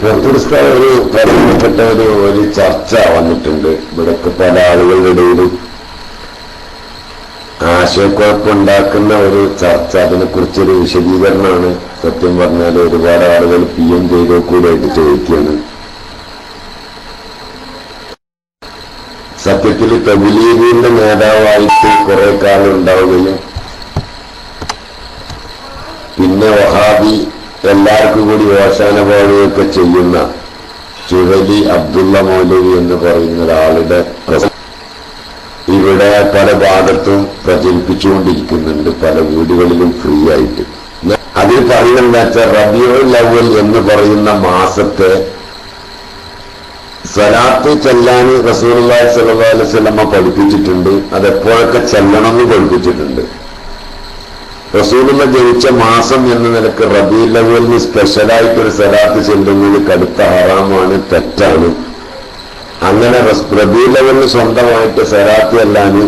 പുറത്തുസ്താൻ ഒരു പ്രധാനപ്പെട്ട ഒരു ഒരു ചർച്ച വന്നിട്ടുണ്ട്. ഇവിടൊക്കെ പല ആളുകളുടെ ഇടയിലും ആശയക്കുഴപ്പമുണ്ടാക്കുന്ന ഒരു ചർച്ച അതിനെക്കുറിച്ചൊരു വിശദീകരണമാണ് സത്യം പറഞ്ഞാൽ ഒരുപാട് ആളുകൾ പി എം ചെയ്തോ കൂടെയായിട്ട് ചോദിക്കുകയാണ് സത്യത്തിൽ തബിലീഗിന്റെ നേതാവായിട്ട് കുറെ കാലം ഉണ്ടാവുകയും പിന്നെ വഹാബി എല്ലാവർക്കും കൂടി ഓശാന പാടുകയൊക്കെ ചെയ്യുന്ന ചുഴലി അബ്ദുള്ള മൗലവി എന്ന് പറയുന്ന ഒരാളുടെ ഇവിടെ പല ഭാഗത്തും പ്രചരിപ്പിച്ചുകൊണ്ടിരിക്കുന്നുണ്ട് പല വീടുകളിലും ഫ്രീ ആയിട്ട്. അതിൽ പറയുന്നത് വെച്ചാൽ റബിയുൽ അവൽ എന്ന് പറയുന്ന മാസത്തെ സ്വലാത്ത് ചെല്ലാൻ സ്വല്ലല്ലാഹു അലൈഹി വസല്ലമ പഠിപ്പിച്ചിട്ടുണ്ട് അതെപ്പോഴൊക്കെ ചെല്ലണമെന്ന് പഠിപ്പിച്ചിട്ടുണ്ട്. റസൂലുള്ള ജനിച്ച മാസം എന്ന നിലയ്ക്ക് റബി ലവലിന് സ്പെഷ്യലായിട്ട് ഒരു സലാത്ത് ചെല്ലുന്നത് കടുത്ത ഹറാമാണ് തെറ്റാണ്. അങ്ങനെ റബി ലവലിന് സ്വന്തമായിട്ട് സലാത്ത് അല്ലാന്ന്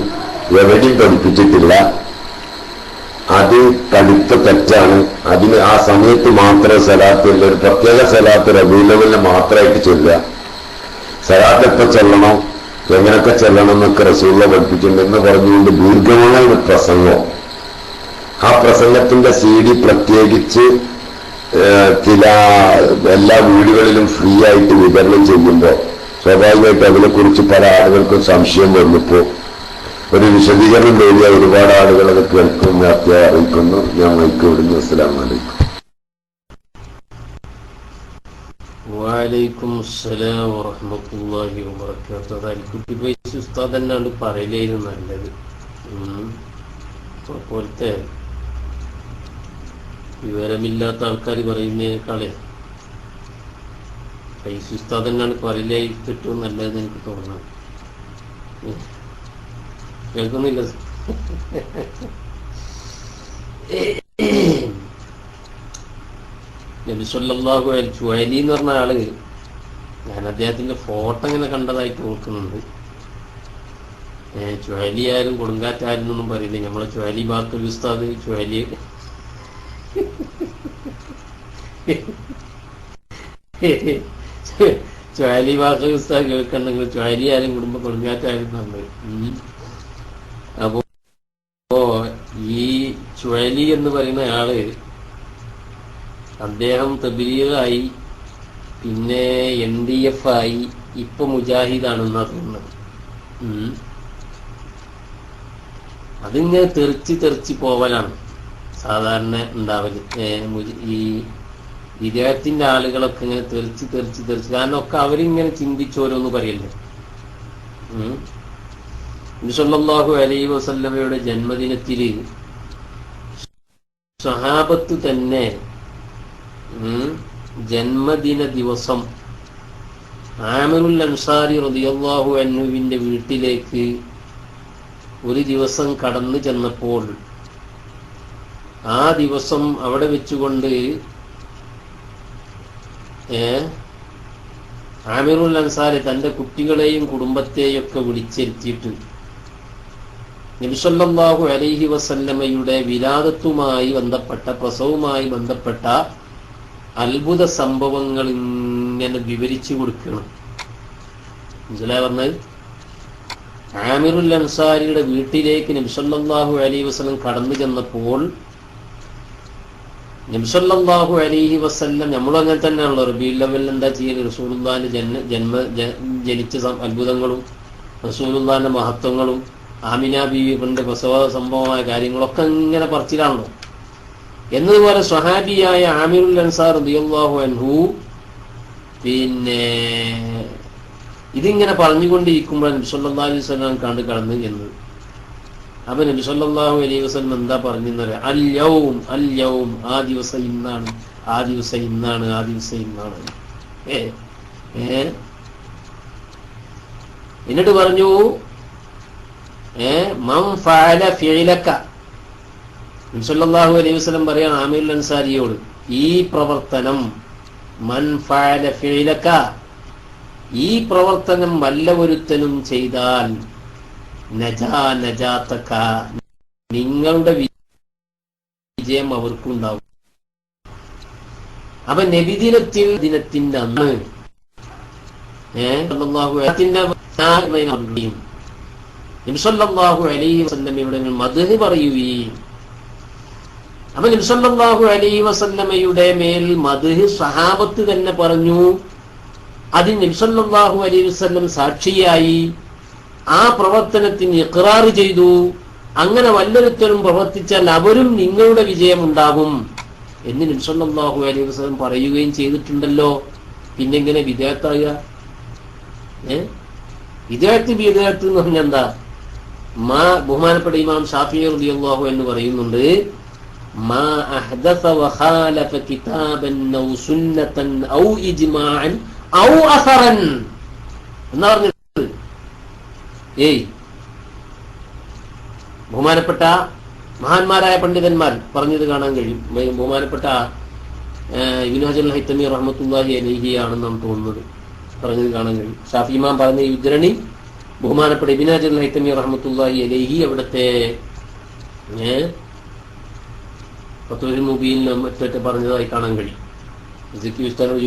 എവിടെയും പഠിപ്പിച്ചിട്ടില്ല. അത് കടുത്ത തെറ്റാണ്. അതിന് ആ സമയത്ത് മാത്രമേ സലാത്ത് ഒരു പ്രത്യേക സലാത്ത് റബി ലവലിന് മാത്രമായിട്ട് ചൊല്ലുക. സലാത്ത് എപ്പോ ചെല്ലണം എങ്ങനെയൊക്കെ ചെല്ലണം എന്നൊക്കെ റസൂള്ള പഠിപ്പിച്ചിട്ടുണ്ട് എന്ന് പറഞ്ഞുകൊണ്ട് ദീർഘമായ ഒരു പ്രസംഗം. ആ പ്രസംഗത്തിന്റെ സി ഡി പ്രത്യേകിച്ച് ചില എല്ലാ വീടുകളിലും ഫ്രീ ആയിട്ട് വിതരണം ചെയ്യുമ്പോൾ സ്വാഭാവികമായിട്ട് അതിനെക്കുറിച്ച് പല ആളുകൾക്കും സംശയം വന്നപ്പോൾ ഒരു വിശദീകരണം നേടിയ ഒരുപാട് ആളുകൾ അത് കേൾക്കും നേരത്തെ അറിയിക്കുന്നു. ഞാൻ മൈക്ക് വിടുന്നു. അസ്സലാം വലൈക്കും വാലൈക്കും അസ്സലാം വറഹ്മത്തുള്ളാഹി വബറകാതുഹു. അത് അൽക്കുട്ടി പൈസ ഉസ്താദ് തന്നെയാണ് പറയലേ നല്ലത്. ഉം. വിവരമില്ലാത്ത ആൾക്കാർ പറയുന്നതിനേക്കാളെ പൈസ ഉസ്താദ് തന്നെയാണ് പറയലായിട്ടും നല്ലതെന്ന് എനിക്ക് തോന്നാം. കേൾക്കുന്നില്ല? നബിസ്വല്ലാഹു അൽ ചുവലി എന്ന് പറഞ്ഞ ആൾ ഞാൻ അദ്ദേഹത്തിന്റെ ഫോട്ടോ ഇങ്ങനെ കണ്ടതായിട്ട് ഓർക്കുന്നുണ്ട്. ചുവലി ആരും കൊടുങ്കാറ്റാരും എന്നൊന്നും പറയില്ല. നമ്മളെ ചുവലി ബാക്കി ഉസ്താദ് ചുവലി ബാത്തുൽ ഉസ്താദ് കേൾക്കണ്ടെങ്കിൽ ആരും കുടുംബ കൊടുങ്ങാറ്റായിരുന്നു നമ്മൾ. അപ്പോ ഈ ചുഴലി എന്ന് പറയുന്ന ആൾ അദ്ദേഹം തബീറായി പിന്നെ എൻ ഡി എഫ് ആയി ഇപ്പൊ മുജാഹിദാണെന്നാ തോന്നുന്നത്. അതിങ്ങനെ തെറിച്ച് തെറിച്ച് പോവലാണ്. സാധാരണ ഉണ്ടാവൽ ഈ വിദേഹത്തിന്റെ ആളുകളൊക്കെ ഇങ്ങനെ തെറിച്ച് തെറിച്ച് തെറിച്ച് കാരണം ഒക്കെ അവരിങ്ങനെ ചിന്തിച്ചോരോന്ന് പറയല്ലേ ഉം. അലൈ വസല്ലമയുടെ ജന്മദിനത്തിൽ സഹാബത്ത് തന്നെ ജന്മദിന ദിവസം ആമറുൽ അൻസാരി റളിയല്ലാഹു അൻഹുവിന്റെ വീട്ടിലേക്ക് ഒരു ദിവസം കടന്നു ചെന്നപ്പോൾ ആ ദിവസം അവിടെ വെച്ചുകൊണ്ട് ആമിറുൽ അൻസാരി തന്റെ കുട്ടികളെയും കുടുംബത്തെയും ഒക്കെ വിളിച്ചിരുത്തിയിട്ട് നബിസല്ലാഹു അലൈഹി വസല്ലമയുടെ വിലാദത്തുമായി ബന്ധപ്പെട്ട പ്രസവവുമായി ബന്ധപ്പെട്ട അത്ഭുത സംഭവങ്ങൾ ഇങ്ങനെ വിവരിച്ചു കൊടുക്കണം. മനസ്സിലായി പറഞ്ഞത്? ആമിറുൽ അൻസാരിയുടെ വീട്ടിലേക്ക് നബിസല്ലാഹു അലൈഹി വസ്ലം കടന്നു ചെന്നപ്പോൾ നബിസല്ലാഹു അലൈഹി വസല്ലം നമ്മളും അങ്ങനെ തന്നെയാണല്ലോ റബീൽ ലെവൽ എന്താ ചെയ്യൽ റസൂലുല്ലാന്റെ ജന്മ ജന്മ ജനിച്ച അത്ഭുതങ്ങളും റസൂലുല്ലാന്റെ മഹത്വങ്ങളും ആമിന ബീവിന്റെ പ്രസവ സംഭവമായ കാര്യങ്ങളൊക്കെ ഇങ്ങനെ പറച്ചിലാണല്ലോ. എന്നതുപോലെ സ്വഹാബിയായ ആമിറുൽ അൻസാർ റളിയല്ലാഹു അൻഹു പിന്നെ ഇതിങ്ങനെ പറഞ്ഞുകൊണ്ടിരിക്കുമ്പോൾ നബി സല്ലല്ലാഹു അലൈഹി വസല്ലം കണ്ട് കടന്നു എന്നത് അപ്പൊ നബി സല്ലല്ലാഹു അലൈഹി വസല്ലം എന്താ പറഞ്ഞെന്നറിയാം അൽ യൗം ആ ദിവസം ഇന്നാണ്. ആ ദിവസം ഇന്നാണ് ആ ദിവസം ഇന്നാണ്. ഏ? എന്നിട്ട് പറഞ്ഞു ഏ? അലൈഹി വസ്ലം പറയാൻ ആമീർ അൻസാരിയോട് ഈ പ്രവർത്തനം മൻ ഈ പ്രവർത്തനം വല്ലവരുത്തനും ചെയ്താൽ നജാ നജാത്തക നിങ്ങളുടെ വിജയം അവർക്കുണ്ടാവും. അപ്പൊ നബിദിനത്തിൽ ദിനത്തിന്റെ അന്ന് നിംസല്ലാഹു അലൈഹി വസല്ലമയുടെ മധു പറയുകയും അപ്പൊ നിംസല്ലാഹു അലൈഹി വസല്ലമയുടെ മേൽ മധു സഹാബത്ത് തന്നെ പറഞ്ഞു. അതിൽ നിംസല്ലാഹു അലൈഹി വസല്ലം സാക്ഷിയായി. ആ പ്രവർത്തനത്തിന് ഇഖ്റാർ ചെയ്തു. അങ്ങനെ വല്ലൊരുത്തരും പ്രവർത്തിച്ചാൽ അവരും നിങ്ങളുടെ വിജയമുണ്ടാകും എന്ന് നിംസല്ലാഹു അലൈഹി വസ്ലം പറയുകയും ചെയ്തിട്ടുണ്ടല്ലോ. പിന്നെങ്ങനെ വിദേഹത്തായ ഏ? വിദേഹത്ത് വിദേഹത്ത് എന്ന് പറഞ്ഞാൽ എന്താ? മാ ബഹുമാനപ്പെട്ട ഇമാം ഷാഫി റളിയല്ലാഹു എന്ന് പറയുന്നുണ്ട് മാ അഹ്ദസ ഔ ഇജ്മാഅൻ ഔ എന്നാ പറഞ്ഞത്? ഏയ്. ബഹുമാനപ്പെട്ട മഹാന്മാരായ പണ്ഡിതന്മാർ പറഞ്ഞത് കാണാൻ കഴിയും. ബഹുമാനപ്പെട്ട ഇബിൻ ഹജൽ ഹൈത്തമി റഹ്മത്തുല്ലാഹി അലഹി ആണെന്നാണ് തോന്നുന്നത്. പറഞ്ഞത് കാണാൻ കഴിയും. ഷാഫി ഇമാം പറഞ്ഞ ഈ ഉദ്ധരണി ബഹുമാനപ്പെട്ട ഇബിൻ ഹജൽ ഹൈത്തമി റഹ്മത്തുല്ലാഹി അലിഹി അവിടുത്തെ പത്തൊരു മറ്റൊക്കെ പറഞ്ഞതായി കാണാൻ കഴിയും. ഉസ്താനോട്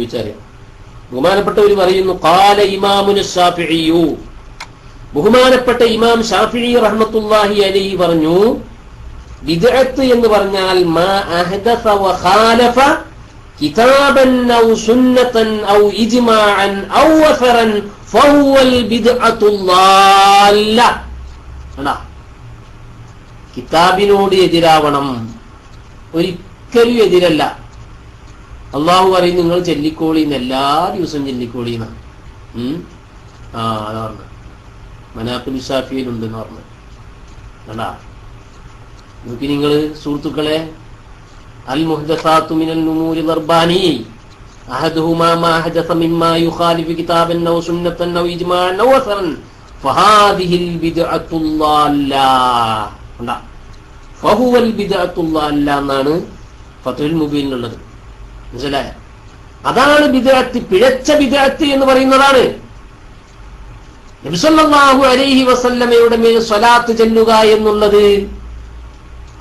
ബഹുമാനപ്പെട്ടവർ പറയുന്നു കാല ഇമാമുന് ബഹുമാനപ്പെട്ട ഇമാം ഷാഫി റഹ്മത്തുല്ലാഹി അലി പറഞ്ഞു വിദഗത്ത് എന്ന് പറഞ്ഞാൽ ഔ ഇജ്മാഅൻ ഔ കിതാബിനോട് എതിരാവണം. ഒരിക്കലും എതിരല്ല. അള്ളാഹു പറയും നിങ്ങൾ ചെല്ലിക്കോളിന്ന് എല്ലാ ദിവസവും ചെല്ലിക്കോളിന്ന് ഉം? ആ അതാ മനാപ്പുൽ ഷാഫിയിലുണ്ടെന്ന് പറഞ്ഞു. കണ്ടാ നോക്കി നിങ്ങൾ സുഹൃത്തുക്കളെ അൽ മുഹദസാത്തു മിനൽ ദർബാനി മാ മിമ്മാ ഫഹാദിഹിൽ ഫഹുവൽ മുബീനിലുള്ളത്. മനസ്സിലായ? അതാണ് ബിദ്അത്ത് പിഴച്ച ബിദ്അത്ത് എന്ന് പറയുന്നതാണ്. നബിസല്ലാഹു അലൈഹി വസല്ലമയുടെ മേൽ സ്വലാത്ത് ചെല്ലുക എന്നുള്ളത്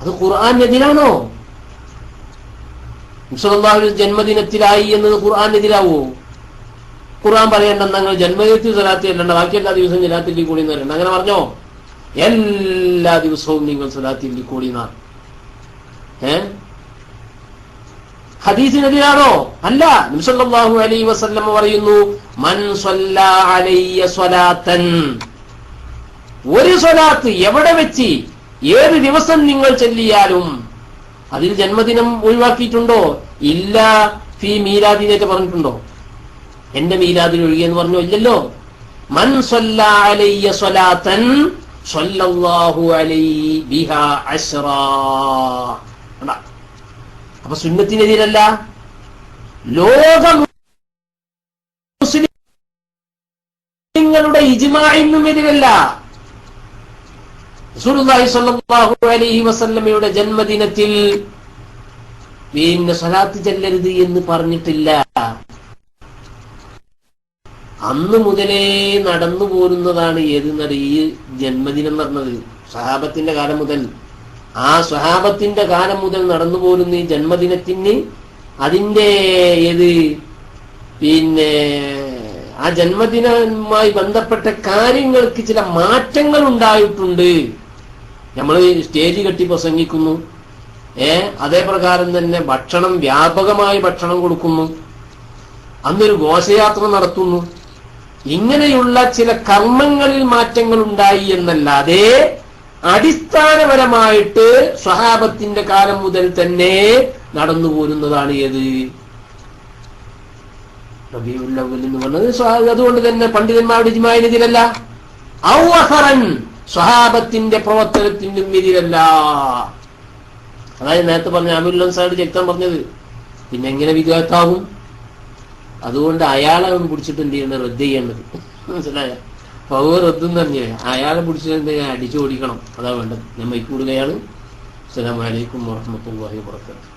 അത് ഖുർആാനെതിരാണോ? നബിസല്ലാഹു ജന്മദിനത്തിലായി എന്നത് ഖുർആാനെതിരാവോ? ഖുർആൻ പറയേണ്ട നിങ്ങൾ ജന്മദിനത്തിൽ സ്വലാത്ത് ചെല്ലണ്ട ബാക്കി എല്ലാ ദിവസവും ജലാത്തിൽ കൂടി പറയണ്ട. അങ്ങനെ പറഞ്ഞോ? എല്ലാ ദിവസവും നിങ്ങൾ സ്വലാത്തിൽ കൂടി എന്നാണ്. ഏ? ഹദീസിനെതിരാണോ? അല്ല. നിമിഷല്ലാഹു അലൈ വസല്ലം പറയുന്നു മൻ സ്വലാത്തൻ. ഒരു സ്വലാത്ത് എവിടെ വെച്ച് ഏത് ദിവസം നിങ്ങൾ ചെല്ലിയാലും അതിൽ ജന്മദിനം ഒഴിവാക്കിയിട്ടുണ്ടോ? ഇല്ല. ഫി മീലാദിനേറ്റ് പറഞ്ഞിട്ടുണ്ടോ? എന്റെ മീലാദിൽ ഒഴികെന്ന് പറഞ്ഞു? ഇല്ലല്ലോ. മൻ സ്വല്ലാ അലയ്യ സ്വലാത്തൻ സ്വല്ലല്ലാഹു അലൈഹി ബിഹാ കണ്ടാ? അപ്പൊ സുന്നത്തിനെതിരല്ല. ലോക മുസ്ലിങ്ങളുടെ ഇജ്മാഇനും എതിരല്ല. അലൈഹി വസല്ലമയുടെ ജന്മദിനത്തിൽ പിന്നെ സ്വലാത്ത് ചെല്ലരുത് എന്ന് പറഞ്ഞിട്ടില്ല. അന്ന് മുതലേ നടന്നു പോരുന്നതാണ് ഏത് ഈ ജന്മദിനം പറഞ്ഞത്. സഹാബത്തിന്റെ കാലം മുതൽ. ആ സ്വഹാബത്തിന്റെ കാലം മുതൽ നടന്നു പോരുന്ന ഈ ജന്മദിനത്തിന് അതിന്റെ ഏത് പിന്നെ ആ ജന്മദിനവുമായി ബന്ധപ്പെട്ട കാര്യങ്ങൾക്ക് ചില മാറ്റങ്ങൾ ഉണ്ടായിട്ടുണ്ട്. നമ്മൾ സ്റ്റേജ് കെട്ടി പ്രസംഗിക്കുന്നു. ഏ അതേ പ്രകാരം തന്നെ ഭക്ഷണം വ്യാപകമായി ഭക്ഷണം കൊടുക്കുന്നു. അന്നൊരു ഘോഷയാത്ര നടത്തുന്നു. ഇങ്ങനെയുള്ള ചില കർമ്മങ്ങളിൽ മാറ്റങ്ങൾ ഉണ്ടായി എന്നല്ലാതെ അടിസ്ഥാനപരമായിട്ട് സഹാബത്തിന്റെ കാലം മുതൽ തന്നെ നടന്നു പോരുന്നതാണ് ഏത്? റബീഉൽ അവ്വൽ എന്ന് പറഞ്ഞത് അതുകൊണ്ട് തന്നെ പണ്ഡിതന്മാരുടെ ഇജ്മായിനെതിരല്ല അഹറൻ സ്വഹാബത്തിന്റെ പ്രവർത്തനത്തിനും എതിരല്ല അതായത് നേരത്തെ പറഞ്ഞ അമീറുൽ അൻസാറുടെ ചരിത്രം പറഞ്ഞത്. പിന്നെ എങ്ങനെ വിദ്യാർത്ഥാവും അതുകൊണ്ട് അയാളെ പിടിച്ചിട്ട് എന്ത് ചെയ്യേണ്ടത്? റദ്ദ് ചെയ്യേണ്ടത്. മനസ്സിലായ? പവർ എത്തും തന്നെ അയാളെ പിടിച്ചിട്ട് ഞാൻ അടിച്ചു ഓടിക്കണം. അതാ വേണ്ടത്. ഞാൻ മൈക്കൂടുകയാണ് അസ്സലാമു അലൈക്കും വറഹ്മത്തുള്ളാഹി വബറകാതുഹു.